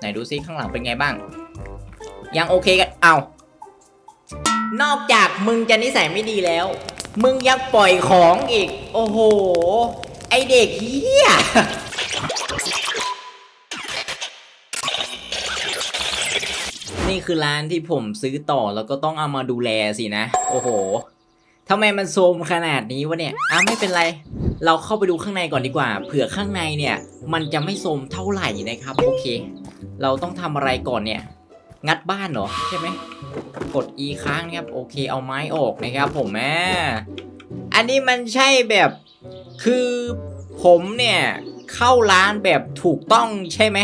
ไหนดูซิข้างหลังเป็นไงบ้าง ยังโอเคกันเอานอกจากมึงจะนิสัยไม่ดีแล้ว มึงยังปล่อยของอีก โอ้โห ไอเด็กเฮียนี่คือร้านที่ผมซื้อต่อแล้วก็ต้องเอามาดูแลสินะ โอ้โหทำไมมันโทรมขนาดนี้วะเนี่ยอะไม่เป็นไร เราเข้าไปดูข้างในก่อนดีกว่า เผื่อข้างในเนี่ย มันจะไม่โทรมเท่าไหร่นะครับ โอเค เราต้องทำอะไรก่อนเนี่ย งัดบ้านเหรอใช่ไหมกด E ค้างนะครับ โอเคเอาไม้ออกนะครับ ผมแม่อันนี้มันใช่แบบคือผมเนี่ยเข้าร้านแบบถูกต้องใช่ไหม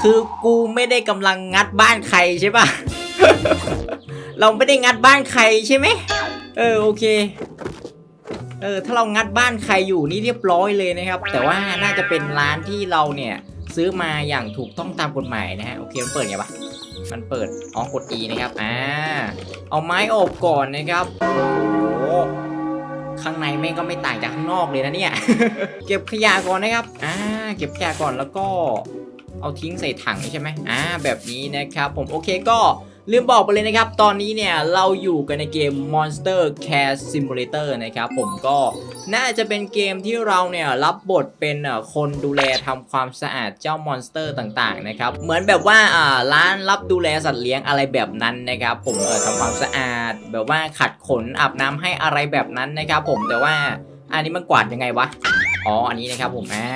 คือกูไม่ได้กำลังงัดบ้านใครใช่ปะเราไม่ได้งัดบ้านใครใช่ไหมเออโอเค เออถ้าเรางัดบ้านใครอยู่นี่เรียบร้อยเลยนะครับ แต่ว่าน่าจะเป็นร้านที่เราเนี่ย ซื้อมาอย่างถูกต้องตามกฎหมายนะฮะโอเคมันเปิดไงวะมันเปิดอ๋อกด E นะครับอ่าเอาไม้ออกก่อนนะครับโอ้ข้างในแม่งก็ไม่ต่างจากข้างนอกเลยนะเนี่ย เก็บขยะก่อนนะครับอ่าเก็บขยะก่อนแล้วก็เอาทิ้งใส่ถังใช่ไหมอ่าแบบนี้นะครับผมโอเคก็ ลืมบอกไปเลยนะครับ ตอนนี้เนี่ยเราอยู่กันในเกม Monster Care Simulator นะครับ ผมก็น่าจะเป็นเกมที่เราเนี่ยรับบทเป็นคนดูแลทำความสะอาดเจ้ามอนสเตอร์ต่างๆนะครับ เหมือนแบบว่าอ่าร้านรับดูแลสัตว์เลี้ยงอะไรแบบนั้นนะครับ ผมเออทำความสะอาด แบบว่าขัดขนอาบน้ำให้อะไรแบบนั้นนะครับ ผมแต่ว่าอันนี้มันกวาดยังไงวะ อ๋อ อันนี้นะครับผม อ่า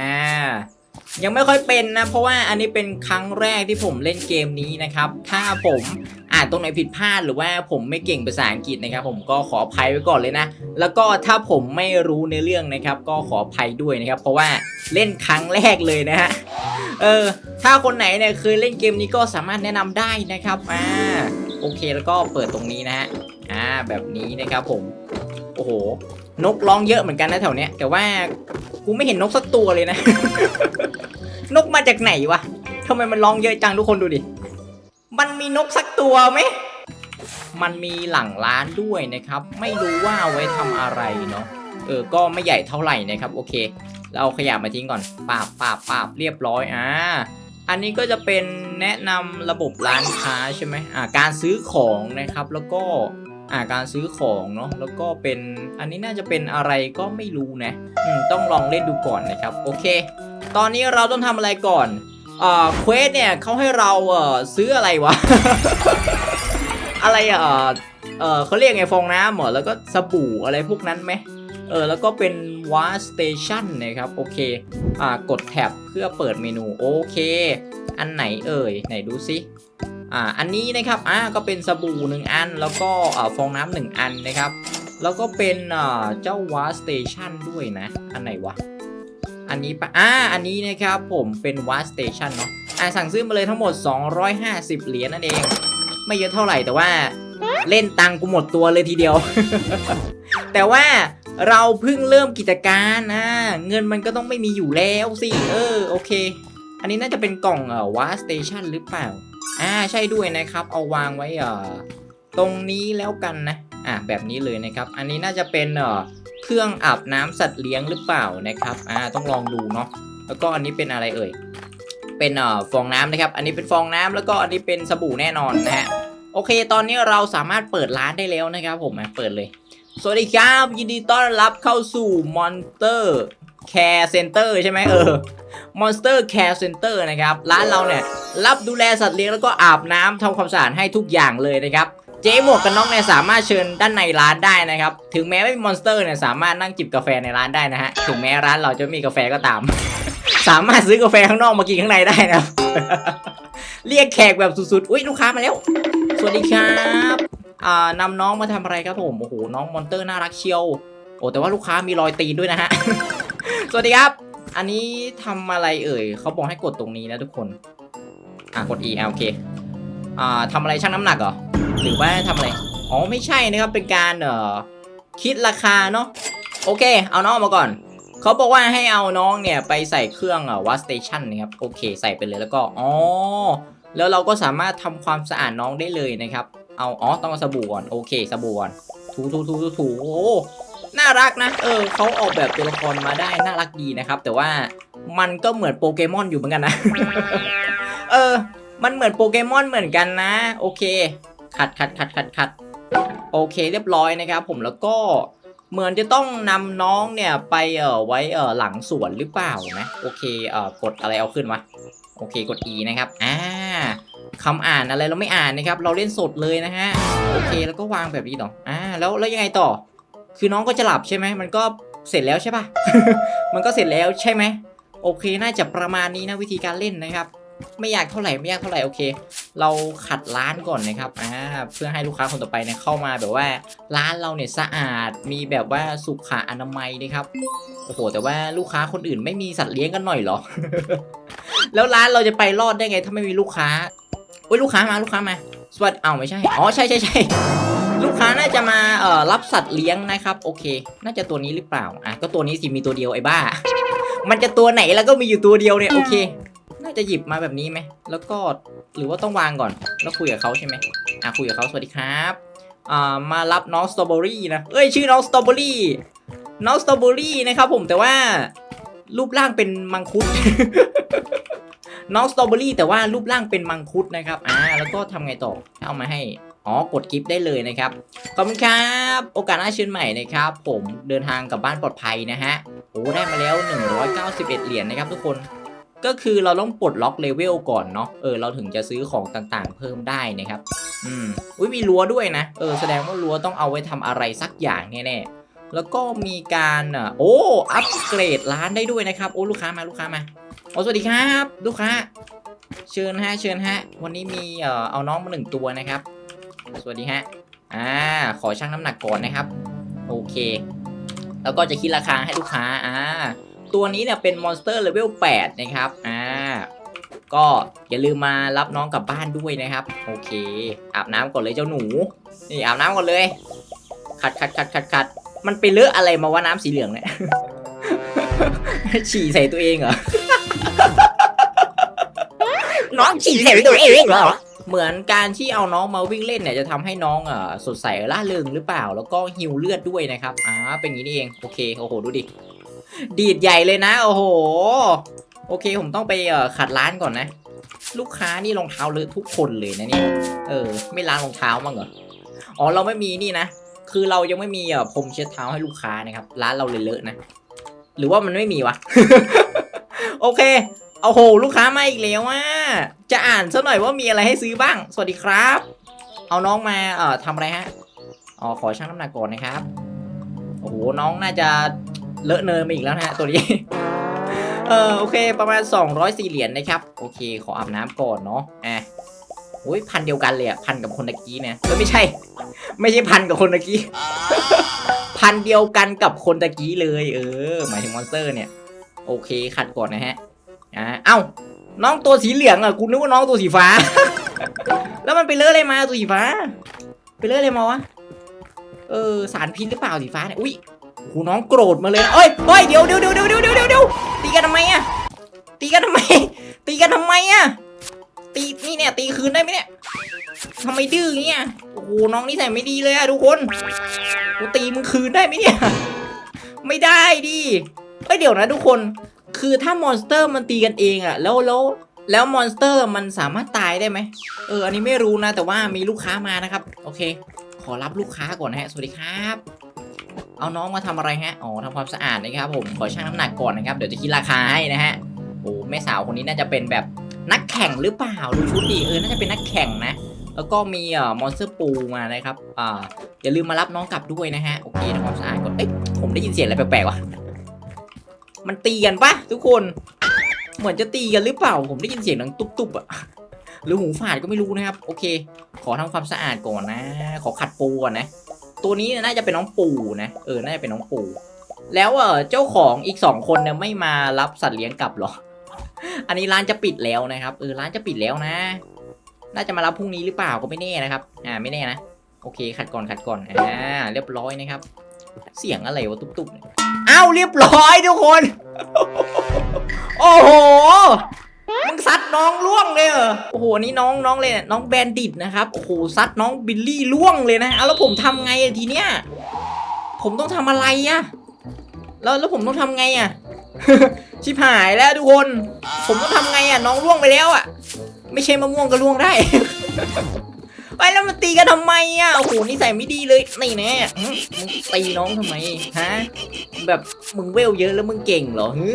ยังไม่ค่อยเป็นนะ เพราะว่าอันนี้เป็นครั้งแรกที่ผมเล่นเกมนี้นะครับ ถ้าผมอ่านตรงไหนผิดพลาดหรือว่าผมไม่เก่งภาษาอังกฤษนะครับ ผมก็ขออภัยไว้ก่อนเลยนะ แล้วก็ถ้าผมไม่รู้ในเรื่องนะครับ ก็ขออภัยด้วยนะครับ เพราะว่าเล่นครั้งแรกเลยนะฮะเออ ถ้าคนไหนเนี่ยเคยเล่นเกมนี้ก็สามารถแนะนำได้นะครับอ่าโอเคแล้วก็เปิดตรงนี้นะฮะอ่าแบบนี้นะครับผม โอ้โห นกร้องเยอะเหมือนกันนะแถวเนี้ยแต่ว่ากูไม่เห็นนกสักตัวเลยนะ นกมาจากไหนวะทำไมมันร้องเยอะจังทุกคนดูดิ มันมีนกสักตัวไหม มันมีหลังร้านด้วยนะครับ ไม่รู้ว่าเอาไว้ทำอะไรเนาะ เออ ก็ไม่ใหญ่เท่าไหร่นะครับ โอเค เราเอาขยะมาทิ้งก่อนปาบปาบปาบเรียบร้อย อ่า อันนี้ก็จะเป็นแนะนำระบบร้านค้าใช่ไหมอ่า การซื้อของนะครับ แล้วก็ อ่าการซื้อของเนาะแล้วก็เป็นอันนี้น่าจะเป็นอะไรก็ไม่รู้นะอืมต้องลองเล่นดูก่อนนะครับโอเค ตอนนี้เราต้องทำอะไรก่อนอ่อเควสเนี่ยเขาให้เราเอ่อซื้ออะไรวะ อะไรอะเออเออเขาเรียกไงฟองน้ำเหรอแล้วก็สบู่อะไรพวกนั้นไหมเออแล้วก็เป็นวาสเตชันนะครับโอเคอ่ากดแท็บเพื่อเปิดเมนูโอเค อันไหนเอ่ยไหนดูซิ อ่าอันนี้นะครับอ่าก็เป็นสบู่หนึ่งอัน แล้วก็อ่าฟองน้ำหนึ่งอันนะครับ แล้วก็เป็นอ่าเจ้าวาสเตชันด้วยนะ อันไหนวะอันนี้ปะอ่าอันนี้นะครับผมเป็นว a สเตชันเนาะอ่าสั่งซื้อมาเลยทั้งหมด 250 เหรียญนั่นเอง ไม่เยอะเท่าไหร่แต่ว่าเล่นตังกูหมดตัวเลยทีเดียว แต่ว่าเราเพิ่งเริ่มกิจการนะ เงินมันก็ต้องไม่มีอยู่แล้วสิ เออ โอเค อันนี้น่าจะเป็นกล่องเอ่อว a สเตชันหรือเปล่า อ่าใช่ด้วยนะครับ เอาวางไว้เอ่อตรงนี้แล้วกันนะ อ่าแบบนี้เลยนะครับ อันนี้น่าจะเป็นเอ่อเครื่องอาบน้ำสัตว์เลี้ยงหรือเปล่านะครับอ่าต้องลองดูเนาะแล้วก็อันนี้เป็นอะไรเอ่ยเป็นเอ่อฟองน้ำนะครับ อันนี้เป็นฟองน้ำแล้วก็อันนี้เป็นสบู่แน่นอนนะฮะโอเค ตอนนี้เราสามารถเปิดร้านได้แล้วนะครับ ผมมาเปิดเลย สวัสดีครับ ยินดีต้อนรับเข้าสู่ Monster Care Center ใช่ไหมเออ Monster Care Center นะครับ ร้านเราเนี่ย รับดูแลสัตว์เลี้ยงแล้วก็อาบน้ำทำความสะอาดให้ทุกอย่างเลยนะครับเจ๊หมวกกันน็อกเนี่ยสามารถเชิญด้านในร้านได้นะครับ ถึงแม้ไม่มีมอนสเตอร์เนี่ยสามารถนั่งจิบกาแฟในร้านได้นะฮะ ถึงแม้ร้านเราจะมีกาแฟก็ตาม สามารถซื้อกาแฟข้างนอกมากินข้างในได้นะเรียกแขกแบบสุดๆ อุ้ยลูกค้ามาแล้ว สวัสดีครับอ่านำน้องมาทำอะไรครับผม โอ้โห น้องมอนเตอร์น่ารักเชียว โอ้แต่ว่าลูกค้ามีรอยตีนด้วยนะฮะ สวัสดีครับ อันนี้ทำอะไรเอ่ยเขาบอกให้กดตรงนี้นะทุกคน อะกด E อะโอเคอ่าทำอะไรชั่งน้ำหนักเหรอ หรือว่าทำอะไร อ๋อไม่ใช่นะครับ เป็นการเอ่อคิดราคาเนาะ โอเค เอาน้องมาก่อน เขาบอกว่าให้เอาน้องเนี่ยไปใส่เครื่องเอ่อวัดสเตชันนะครับ โอเค ใส่ไปเลยแล้วก็ อ๋อ แล้วเราก็สามารถทำความสะอาดน้องได้เลยนะครับ เอา อ๋อ ต้องเอาสบู่ก่อน โอเค สบู่ก่อน ถูถูถูถูถูโอ้ น่ารักนะ เออเขาออกแบบตัวละครมาได้น่ารักดีนะครับ แต่ว่ามันก็เหมือนโปเกมอนอยู่เหมือนกันนะ เออ มันเหมือนโปเกมอนเหมือนกันนะ โอเค ขัดขัดขัดขัดขัดโอเคเรียบร้อยนะครับ ผมแล้วก็เหมือนจะต้องนำน้องเนี่ยไปเอ่อไว้เอ่อหลังสวนหรือเปล่านะโอเคเอ่อกดอะไรเอาขึ้นวะโอเคกด E นะครับอ่าคำอ่านอะไรเราไม่อ่านนะครับ เราเล่นสดเลยนะฮะโอเคแล้วก็วางแบบนี้ต่ออ่าแล้วแล้วยังไงต่อ คือน้องก็จะหลับใช่ไหมมันก็เสร็จแล้วใช่ปะมันก็เสร็จแล้วใช่ไหมโอเคน่าจะประมาณนี้นะวิธีการเล่นนะครับ ไม่ยากเท่าไหร่ไม่ยากเท่าไหร่โอเค เราขัดร้านก่อนนะครับอ่าเพื่อให้ลูกค้าคนต่อไปเนี่ยเข้ามาแบบว่าร้านเราเนี่ยสะอาดมีแบบว่าสุขอนามัยนะครับโอ้โหแต่ว่าลูกค้าคนอื่นไม่มีสัตว์เลี้ยงกันหน่อยหรอ แล้วร้านเราจะไปรอดได้ไงถ้าไม่มีลูกค้าโอ้ยลูกค้ามาลูกค้ามาสวัสดีอ้าวไม่ใช่อ๋อใช่ใช่ใช่ ลูกค้าน่าจะมาเอ่อรับสัตว์เลี้ยงนะครับโอเค น่าจะตัวนี้หรือเปล่าอะก็ตัวนี้สิมีตัวเดียวไอ้บ้า มันจะตัวไหนแล้วก็มีอยู่ตัวเดียวเนี่ยโอเค น่าจะหยิบมาแบบนี้ไหมแล้วก็หรือว่าต้องวางก่อนแล้วคุยกับเขาใช่ไหมอะคุยกับเขาสวัสดีครับอ่ามารับน้องสตรอเบอรี่นะเอ้ยชื่อน้องสตรอเบอรี่น้องสตรอเบอรี่นะครับผมแต่ว่ารูปร่างเป็นมังคุด น้องสตรอเบอรี่แต่ว่ารูปร่างเป็นมังคุดนะครับ อ่า แล้วก็ทำไงต่อ เอามาให้ อ๋อกดกิฟต์ได้เลยนะครับ ขอบคุณครับ โอกาสหน้าเชิญใหม่นะครับ ผมเดินทางกลับบ้านปลอดภัยนะฮะโอ้ได้มาแล้ว 191 เหรียญนะครับทุกคนก็คือเราต้องปลดล็อกเลเวลก่อนเนาะเออเราถึงจะซื้อของต่างๆ เพิ่มได้นะครับ อืมอุ้ยมีรั้วด้วยนะเออแสดงว่ารั้วต้องเอาไว้ทำอะไรสักอย่างแน่ๆแล้วก็มีการอะโอ้อัปเกรดร้านได้ด้วยนะครับโอ้ลูกค้ามาลูกค้ามาโอ้สวัสดีครับ ลูกค้า เชิญฮะเชิญฮะวันนี้มีเอ่อเอาน้องมาหนึ่งตัวนะครับ สวัสดีฮะ อ่า ขอชั่งน้ำหนักก่อนนะครับ โอเค แล้วก็จะคิดราคาให้ลูกค้า อ่า ตัวนี้เนี่ยเป็นมอนสเตอร์เลเวล8นะครับ อ่า ก็อย่าลืมมารับน้องกลับบ้านด้วยนะครับ โอเค อาบน้ำก่อนเลยเจ้าหนู นี่อาบน้ำก่อนเลย ขัดขัดขัดขัดขัด มันไปเลอะอะไรมาว่าน้ำสีเหลืองเนี่ย ฉี่ใส่ตัวเองเหรอ น้องฉี่ใส่ตัวเองเหรอ เหมือนการที่เอาน้องมาวิ่งเล่นเนี่ยจะทำให้น้องอะสดใสร่าเริงหรือเปล่า แล้วก็หิวเลือดด้วยนะครับอ่าเป็นอย่างนี้เองโอเคโอ้โหดูดิดีดใหญ่เลยนะโอ้โห โอเคผมต้องไปเอ่อขัดร้านก่อนนะ ลูกค้านี่รองเท้าเลอะทุกคนเลยนะเนี่ยเออ ไม่ล้างรองเท้ามั้งเหรออ๋อเราไม่มีนี่นะคือเรายังไม่มีเอ่อพรมเช็ดเท้าให้ลูกค้านะครับ ร้านเราเลยเลอะนะ หรือว่ามันไม่มีวะ โอเค โอ้โห ลูกค้ามาอีกแล้วว่าจะอ่านซะหน่อยว่ามีอะไรให้ซื้อบ้าง สวัสดีครับ เอาน้องมาเอ่อทำอะไรฮะอ๋อขอชั่งน้ำหนักก่อนนะครับโอ้โหน้องน่าจะเลอะเนินมาอีกแล้วนะฮะตัวนี้ เออโอเคประมาณ 204เหรียญนะครับ โอเค ขออาบน้ำก่อนเนาะอะโอ้ยพันเดียวกันเลยอะพันกับคนตะกี้เนี่ยไม่ใช่ ไม่ใช่พันกับคนตะกี้ พันเดียวกันกับคนตะกี้เลย เออ หมายถึงมอนสเตอร์เนี่ย โอเคขัดก่อนนะฮะ อ่าเอ้าน้องตัวสีเหลืองอะกูนึกว่าน้องตัวสีฟ้า แล้วมันไปเลอะอะไรมาตัวสีฟ้า ไปเลอะอะไรมาวะเออสารพิษหรือเปล่าสีฟ้าเนี่ยอุ้ยโอ้น้องโกรธมาเลยเอ้ยเฮ้ยเดี๋ยวเดี๋ยวเดี๋ยวเดี๋ยวเดี๋ยวเดี๋ยวเดี๋ยวตีกันทำไมอะตีกันทำไม ตีกันทำไมอะตีนี่เนี่ยตีคืนได้ไหมเนี่ยทำไมดื้อเงี้ยโอ้โหน้องนี่ใส่ไม่ดีเลยอะทุกคนกูตีมึงคืนได้ไหมเนี่ย ไม่ได้ดิเอ้ยเดี๋ยวนะทุกคน คือถ้ามอนสเตอร์มันตีกันเองอะแล้วแล้วแล้วมอนสเตอร์มันสามารถตายได้ไหมเอออันนี้ไม่รู้นะแต่ว่ามีลูกค้ามานะครับ โอเค ขอรับลูกค้าก่อนนะฮะสวัสดีครับ เอาน้องมาทำอะไรฮะอ๋อทำความสะอาดนะครับผมขอชั่งน้ำหนักก่อนนะครับเดี๋ยวจะคิดราคาให้นะฮะโอ้แม่สาวคนนี้น่าจะเป็นแบบนักแข่งหรือเปล่าดูชุดดีเออน่าจะเป็นนักแข่งนะ แล้วก็มีเอ่อมอนสเตอร์ปูมานะครับอ่าอย่าลืมมารับน้องกลับด้วยนะฮะโอเคทำความสะอาดก่อนเอ๊ะผมได้ยินเสียงอะไรแปลกๆวะ มันตีกันปะทุกคน เหมือนจะตีกันหรือเปล่า ผมได้ยินเสียงดังตุบๆอะ หรือหูฝาดก็ไม่รู้นะครับ โอเค ขอทำความสะอาดก่อนนะ ขอขัดปูก่อนนะ ตัวนี้น่าจะเป็นน้องปูนะ เออ น่าจะเป็นน้องปู แล้วเออเจ้าของอีกสองคนเนี่ยไม่มารับสัตว์เลี้ยงกลับหรอ อันนี้ร้านจะปิดแล้วนะครับ เออ ร้านจะปิดแล้วนะ น่าจะมารับพรุ่งนี้หรือเปล่าก็ไม่แน่นะครับ อ่า ไม่แน่นะ โอเค ขัดก่อน ขัดก่อน อ่า เรียบร้อยนะครับ เสียงอะไรวะตุ๊บๆ เอ้าวเรียบร้อยทุกคน โอ้โหมึงซัดน้องล่วงเลยเหรอโอ้โหนี่น้องน้องเลยเนี่ยน้องแบนดิตนะครับโอ้โหซัดน้องบิลลี่ล่วงเลยนะเอาแล้วผมทำไงทีเนี้ยผมต้องทำอะไรอะแล้วแล้วผมต้องทำไงอะชิบหายแล้วทุกคน ผมต้องทำไงอะน้องล่วงไปแล้วอะไม่ใช่มะม่วงก็ล่วงได้ ไปแล้วมันตีกันทำไมอะโอ้โหนิสัยไม่ดีเลยนี่แน่อื้อมึงตีน้องทำไมฮะแบบมึงเวลเยอะแล้วมึงเก่งเหรอฮึ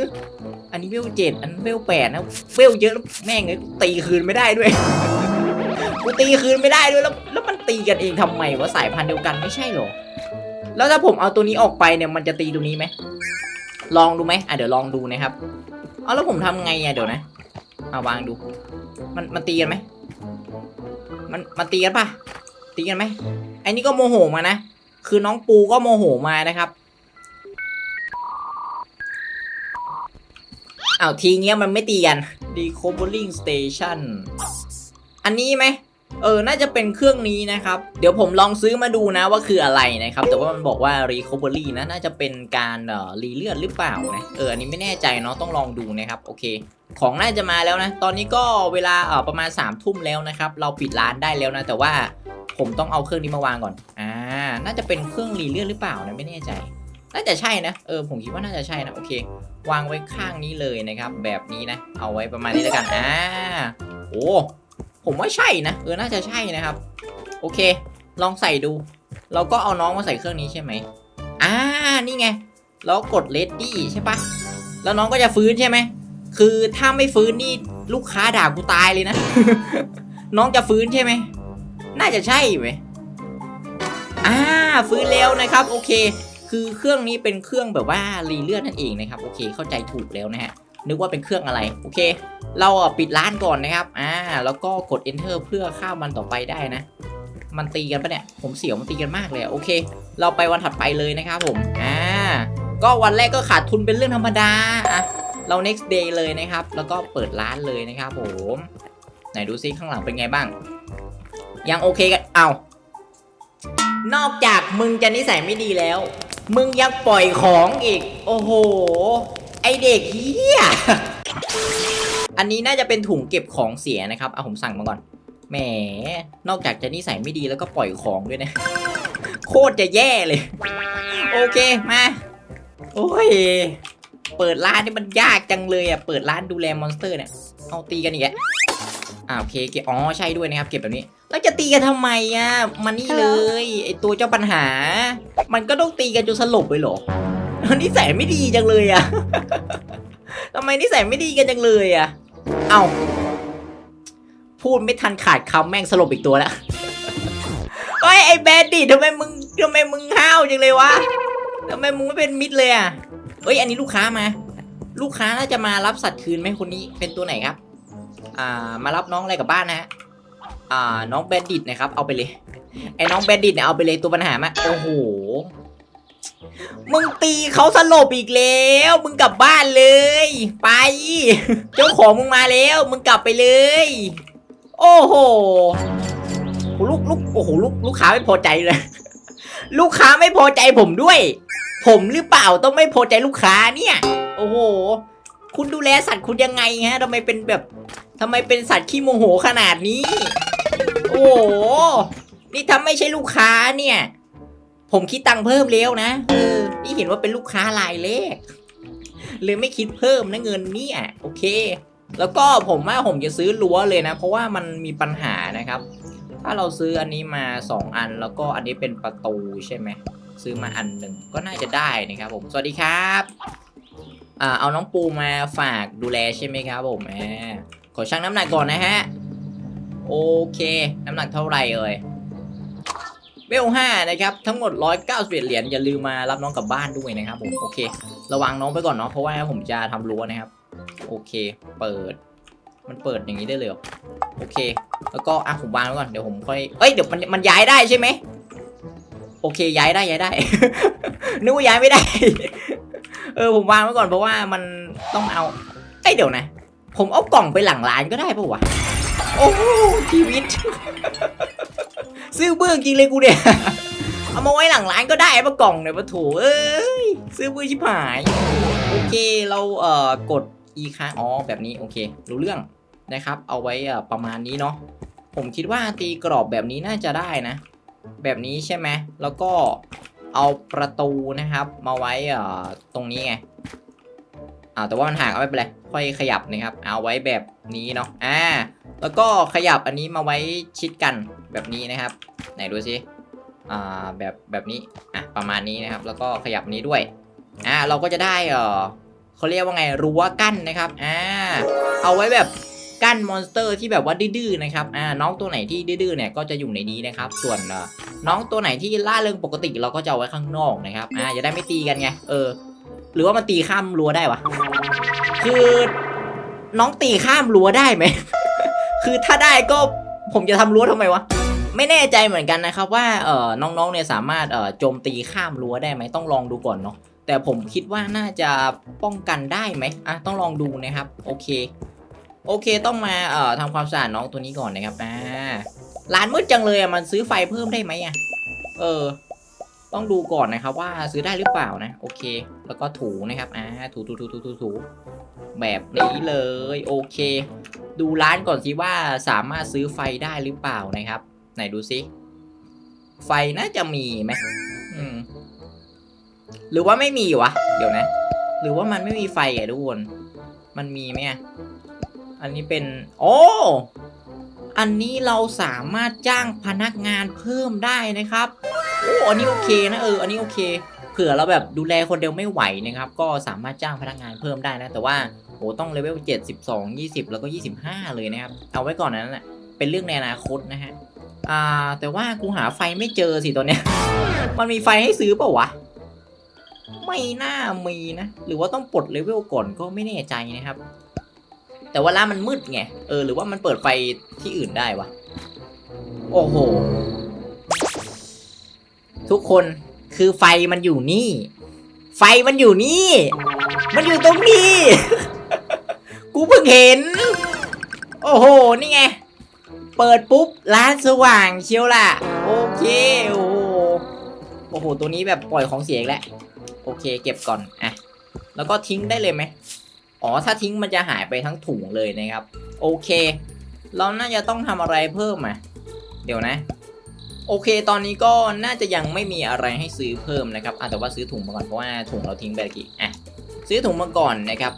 อันนี้เวลเจ็ดอันเวลแปดนะเวลเยอะแล้วแม่งเลยตีคืนไม่ได้ด้วย กูตีคืนไม่ได้ด้วยแล้วแล้วมันตีกันเองทำไมวะสายพันธุ์เดียวกันไม่ใช่เหรอ แล้วถ้าผมเอาตัวนี้ออกไปเนี่ยมันจะตีตัวนี้ไหมลองดูไหมอะเดี๋ยวลองดูนะครับเอาแล้วผมทำไงอะเดี๋ยวนะเอาวางดู มันมันตีกันไหม มันมันตีกันปะตีกันไหมไอ้นี่ก็โมโหมานะ คือน้องปูก็โมโหมานะครับอ้าวทีเงี้ยมันไม่ตีกัน Decoupling Station อันนี้ไหมเออ น่าจะเป็นเครื่องนี้นะครับ เดี๋ยวผมลองซื้อมาดูนะว่าคืออะไรนะครับ แต่ว่ามันบอกว่า recovery นะ น่าจะเป็นการเอ่อรีเลือดหรือเปล่านะ เออ อันนี้ไม่แน่ใจเนาะ ต้องลองดูนะครับ โอเค ของน่าจะมาแล้วนะ ตอนนี้ก็เวลาเออประมาณ3ามทุ่มแล้วนะครับ เราปิดร้านได้แล้วนะ แต่ว่าผมต้องเอาเครื่องนี้มาวางก่อน อ่า น่าจะเป็นเครื่องรีเลือดหรือเปล่านะไม่แน่ใจ น่าจะใช่นะ เออผมคิดว่าน่าจะใช่นะ โอเค วางไว้ข้างนี้เลยนะครับ แบบนี้นะ เอาไว้ประมาณนี้แล้วกัน อ่า โอ้ ผมว่าใช่นะ เออ น่าจะใช่นะครับ โอเค ลองใส่ดู เราก็เอาน้องมาใส่เครื่องนี้ใช่ไหมอ่า นี่ไง แล้วกด ready ใช่ปะแล้วน้องก็จะฟื้นใช่ไหม คือถ้าไม่ฟื้นนี่ลูกค้าด่ากูตายเลยนะ น้องจะฟื้นใช่ไหม น่าจะใช่ไหมอ่าฟื้นแล้วนะครับ โอเค คือเครื่องนี้เป็นเครื่องแบบว่ารีเลือดนั่นเองนะครับ โอเค เข้าใจถูกแล้วนะฮะ นึกว่าเป็นเครื่องอะไร โอเค เราอะปิดร้านก่อนนะครับ อ่า แล้วก็กด enter เพื่อข้ามวันต่อไปได้นะ มันตีกันปะเนี่ย ผมเสียวมันตีกันมากเลยอะโอเค เราไปวันถัดไปเลยนะครับผม อ่า ก็วันแรกก็ขาดทุนเป็นเรื่องธรรมดา อะ เรา next day เลยนะครับ แล้วก็เปิดร้านเลยนะครับผมไหนดูซิข้างหลังเป็นไงบ้าง ยังโอเคกันเอานอกจากมึงจะนิสัยไม่ดีแล้ว มึงยังปล่อยของอีก โอ้โห ไอเด็กเฮียอันนี้น่าจะเป็นถุงเก็บของเสียนะครับเอาผมสั่งมาก่อนแหมนอกจากจะนิสัยไม่ดีแล้วก็ปล่อยของด้วยนะ โคตรจะแย่เลย โอเคมา โอ้ย เปิดร้านนี่มันยากจังเลยอะ เปิดร้านดูแลมอนสเตอร์เนี่ย เอาตีกันอีกแล้วอ่าโอเคเก็บอ๋อใช่ด้วยนะครับ เก็บแบบนี้ แล้วจะตีกันทำไมอะมานี่เลยไอตัวเจ้าปัญหา มันก็ต้องตีกันจนสลบไปเหรอนิสัยไม่ดีจังเลยอะทำไมนิสัยไม่ดีกันจังเลยอะ เอาพูดไม่ทันขาดคำแม่งสลบอีกตัวแล้วเฮ้ยไอ้แบดดี้ทำไมมึงทำไมมึงห้าวจังเลยวะทำไมมึงไม่เป็นมิตรเลยอะ เอ้ย อันนี้ลูกค้ามา ลูกค้าน่าจะมารับสัตว์คืนไหมคนนี้เป็นตัวไหนครับ อ่า มารับน้องอะไรกับบ้านนะฮะ อ่า น้องแบดดิตนะครับ เอาไปเลย ไอ้น้องแบดดิตเนี่ยเอาไปเลยตัวปัญหามาโอ้โห มึงตีเขาสลบอีกแล้ว มึงกลับบ้านเลย ไป เจ้าของมึงมาแล้ว มึงกลับไปเลย โอ้โห ลูกลูกโอ้โห ลูกลูกค้าไม่พอใจเลย ลูกค้าไม่พอใจผมด้วย ผมหรือเปล่าต้องไม่พอใจลูกค้าเนี่ย โอ้โห คุณดูแลสัตว์คุณยังไงฮะทำไมเป็นแบบทำไมเป็นสัตว์ขี้โมโหขนาดนี้ โอ้โห นี่ถ้าไม่ใช่ลูกค้าเนี่ย ผมคิดตังค์เพิ่มแล้วนะเออนี่เห็นว่าเป็นลูกค้ารายเลขเลยไม่คิดเพิ่มนะเงินเนี่ย โอเค แล้วก็ผมว่าผมจะซื้อรั้วเลยนะ เพราะว่ามันมีปัญหานะครับ ถ้าเราซื้ออันนี้มา 2 อันแล้วก็อันนี้เป็นประตูใช่ไหม ซื้อมาอันหนึ่งก็น่าจะได้นะครับผม สวัสดีครับอ่าเอาน้องปูมาฝากดูแลใช่ไหมครับผมแหมขอชั่งน้ำหนักก่อนนะฮะ โอเค น้ำหนักเท่าไหร่เอ่ยเวลห้านะครับทั้งหมด191เก้าสิบเหรียญอย่าลืมมารับน้องกลับบ้านด้วยนะครับผมโอเค ระวังน้องไปก่อนเนาะเพราะว่าผมจะทำรั้วนะครับ โอเค เปิด มันเปิดอย่างนี้ได้เลยโอเค แล้วก็อะผมวางไว้ก่อนเดี๋ยวผมค่อยเอ้ยเดี๋ยวมันมันย้ายได้ใช่ไหม โอเคย้ายได้ย้ายได้ นึกว่าย้ายไม่ได้ เออผมวางไว้ก่อนเพราะว่ามันต้องเอาเอ้ยเดี๋ยวนะ ผมเอากล่องไปหลังร้านก็ได้ปะวะ โอ้โหชีวิต ซื้อเบื้องจริงเลยกูเนี่ย เอามาไว้หลังร้านก็ได้ปะกล่องเนี่ยปะโถเอ้ยซื้อเบื้องชิบหาย โอเคเราเอ่อกด e ค้างอ๋อแบบนี้โอเค รู้เรื่องนะครับ เอาไว้ประมาณนี้เนาะผมคิดว่าตีกรอบแบบนี้น่าจะได้นะ แบบนี้ใช่ไหมแล้วก็เอาประตูนะครับ มาไว้เอ่อตรงนี้ไงอ่าแต่ว่ามันห่างเอาไม่เป็นไรค่อยขยับนะครับ เอาไว้แบบนี้เนาะอ่าแล้วก็ขยับอันนี้มาไว้ชิดกันแบบนี้นะครับ ไหนดูสิอ่าแบบแบบนี้อะประมาณนี้นะครับ แล้วก็ขยับนี้ด้วยอ่าเราก็จะได้เออเขาเรียกว่าไงรั้วกั้นนะครับอ่าเอาไว้แบบ กั้นมอนสเตอร์ที่แบบว่าดื้อๆนะครับอ่าน้องตัวไหนที่ดื้อๆเนี่ยก็จะอยู่ในนี้นะครับ ส่วนน้องตัวไหนที่ล่าเริงปกติเราก็จะเอาไว้ข้างนอกนะครับอ่าจะได้ไม่ตีกันไงเออ หรือว่ามันตีข้ามรั้วได้วะคือน้องตีข้ามรั้วได้ไหม คือถ้าได้ก็ผมจะทำรั้วทำไมวะ ไม่แน่ใจเหมือนกันนะครับว่าเออน้องๆเนี่ยสามารถเออโจมตีข้ามรั้วได้ไหมต้องลองดูก่อนเนาะแต่ผมคิดว่าน่าจะป้องกันได้ไหมอะต้องลองดูนะครับ โอเค โอเคต้องมาเอ่อทำความสะอาดน้องตัวนี้ก่อนนะครับอ่าร้านมืดจังเลยอะมันซื้อไฟเพิ่มได้ไหมอะเออ ต้องดูก่อนนะครับว่าซื้อได้หรือเปล่านะ โอเค แล้วก็ถูนะครับอ่าถูถูถูถูถูถูแบบนี้เลยโอเค ดูร้านก่อนสิว่าสามารถซื้อไฟได้หรือเปล่านะครับ ไหนดูซิไฟน่าจะมีไหมอืมหรือว่าไม่มีวะ เดี๋ยวนะ หรือว่ามันไม่มีไฟอะทุกคน มันมีไหมอะ อันนี้เป็น โอ้อันนี้เราสามารถจ้างพนักงานเพิ่มได้นะครับโอ้อันนี้โอเคนะเอออันนี้โอเค เผื่อเราแบบดูแลคนเดียวไม่ไหวนะครับ ก็สามารถจ้างพนักงานเพิ่มได้นะ แต่ว่าโอ้ต้องเลเวล7 12 20 แล้วก็ 25 เลยนะครับ เอาไว้ก่อนนั้นแหละเป็นเรื่องในอนาคตนะฮะอ่าแต่ว่ากูหาไฟไม่เจอสิตอนเนี้ย มันมีไฟให้ซื้อเปล่าวะไม่น่ามีนะ หรือว่าต้องปลดเลเวลก่อนก็ไม่แน่ใจนะครับ แต่ว่าร้านมันมืดไง เออ หรือว่ามันเปิดไฟที่อื่นได้วะ โอ้โห ทุกคนคือไฟมันอยู่นี่ ไฟมันอยู่นี่ มันอยู่ตรงนี้ กูเพิ่งเห็น โอ้โห นี่ไง เปิดปุ๊บร้านสว่างเชียวล่ะ โอเค โอ้โห โอ้โห ตัวนี้แบบปล่อยของเสียอีกแล้ว โอเค เก็บก่อน อะ แล้วก็ทิ้งได้เลยไหม อ๋อถ้าทิ้งมันจะหายไปทั้งถุงเลยนะครับ โอเค เราน่าจะต้องทำอะไรเพิ่มอะเดี๋ยวนะ โอเค ตอนนี้ก็น่าจะยังไม่มีอะไรให้ซื้อเพิ่มนะครับอะแต่ว่าซื้อถุงมาก่อนเพราะว่าถุงเราทิ้งไปเมื่อกี้อะซื้อถุงมาก่อนนะครับ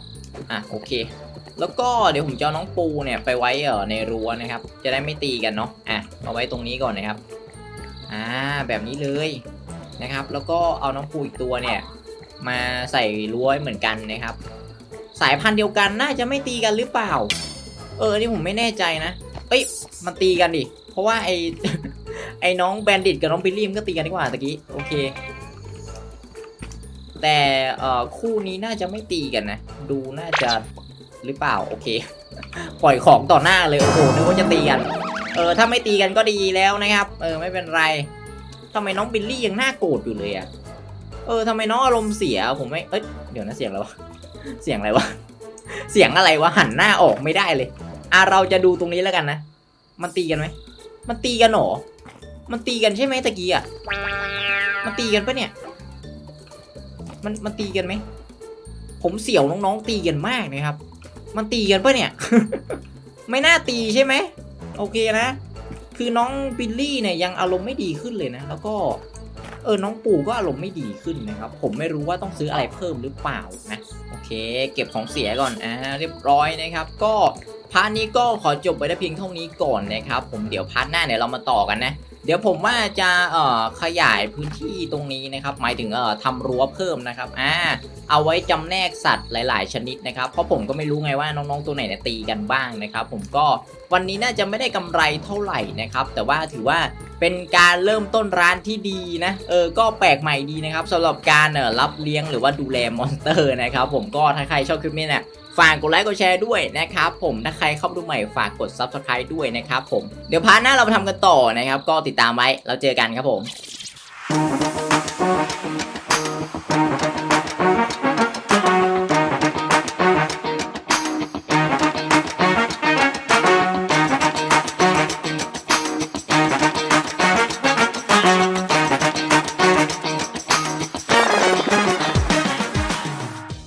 อะโอเค แล้วก็เดี๋ยวผมจะน้องปูเนี่ยไปไว้เออในรั้วนะครับ จะได้ไม่ตีกันเนาะอะเอาไว้ตรงนี้ก่อนนะครับอ่าแบบนี้เลยนะครับ แล้วก็เอาน้องปูอีกตัวเนี่ย มาใส่รั้วเหมือนกันนะครับ สายพันธุ์เดียวกันน่าจะไม่ตีกันหรือเปล่า เออนี่ผมไม่แน่ใจนะเอ้ยมันตีกันดิเพราะว่าไอไอ้น้องแบนดิตกับน้องบิลลี่มันก็ตีกันดีกว่าตะกี้โอเค แต่เอ่อคู่นี้น่าจะไม่ตีกันนะ ดูน่าจะหรือเปล่าโอเค ปล่อยของต่อหน้าเลยโอ้โหนึกว่าจะตีกัน เออถ้าไม่ตีกันก็ดีแล้วนะครับ เออไม่เป็นไรทำไมน้องบิลลี่ยังน่าโกรธอยู่เลยอะเออทำไมน้องอารมณ์เสียผมไม่เอ้ยเดี๋ยวนะเสียงอะไรว เสียงอะไรวะ เสียงอะไรวะหันหน้าออกไม่ได้เลย อะเราจะดูตรงนี้แล้วกันนะ มันตีกันไหม มันตีกันหรอ มันตีกันใช่ไหมตะกี้อะ มันตีกันปะเนี่ย มันมันตีกันไหม ผมเสี่ยวน้องๆตีกันมากนะครับ มันตีกันปะเนี่ย ไม่น่าตีใช่ไหม โอเคนะ คือน้องบิลลี่เนี่ยยังอารมณ์ไม่ดีขึ้นเลยนะ แล้วก็ เออน้องปู่ก็อารมณ์ไม่ดีขึ้นนะครับ ผมไม่รู้ว่าต้องซื้ออะไรเพิ่มหรือเปล่านะโอเค เก็บของเสียก่อนอ่าเรียบร้อยนะครับ ก็พาร์ทนี้ก็ขอจบไปได้เพียงเท่านี้ก่อนนะครับ ผมเดี๋ยวพาร์ทหน้าเนี่ยเรามาต่อกันนะ เดี๋ยวผมว่าจะเอ่อขยายพื้นที่ตรงนี้นะครับ หมายถึงเอ่อทำรั้วเพิ่มนะครับอ่าเอาไว้จำแนกสัตว์หลาย ๆ ชนิดนะครับ เพราะผมก็ไม่รู้ไงว่าน้อง ๆ ตัวไหนเนี่ยตีกันบ้างนะครับ ผมก็วันนี้น่าจะไม่ได้กำไรเท่าไหร่นะครับ แต่ว่าถือว่าเป็นการเริ่มต้นร้านที่ดีนะ เออ ก็แปลกใหม่ดีนะครับสำหรับการเอ่อรับเลี้ยงหรือว่าดูแลมอนสเตอร์นะครับ ผมก็ถ้าใครชอบคลิปนี้เนี่ย ฝากกดไลค์กดแชร์ด้วยนะครับผมถ้าใครเข้ามาดูใหม่ฝากกด Subscribe ด้วยนะครับผมเดี๋ยวพาร์ทหน้าเราไปทำกันต่อนะครับ ก็ติดตามไว้แล้วเจอกันครับผม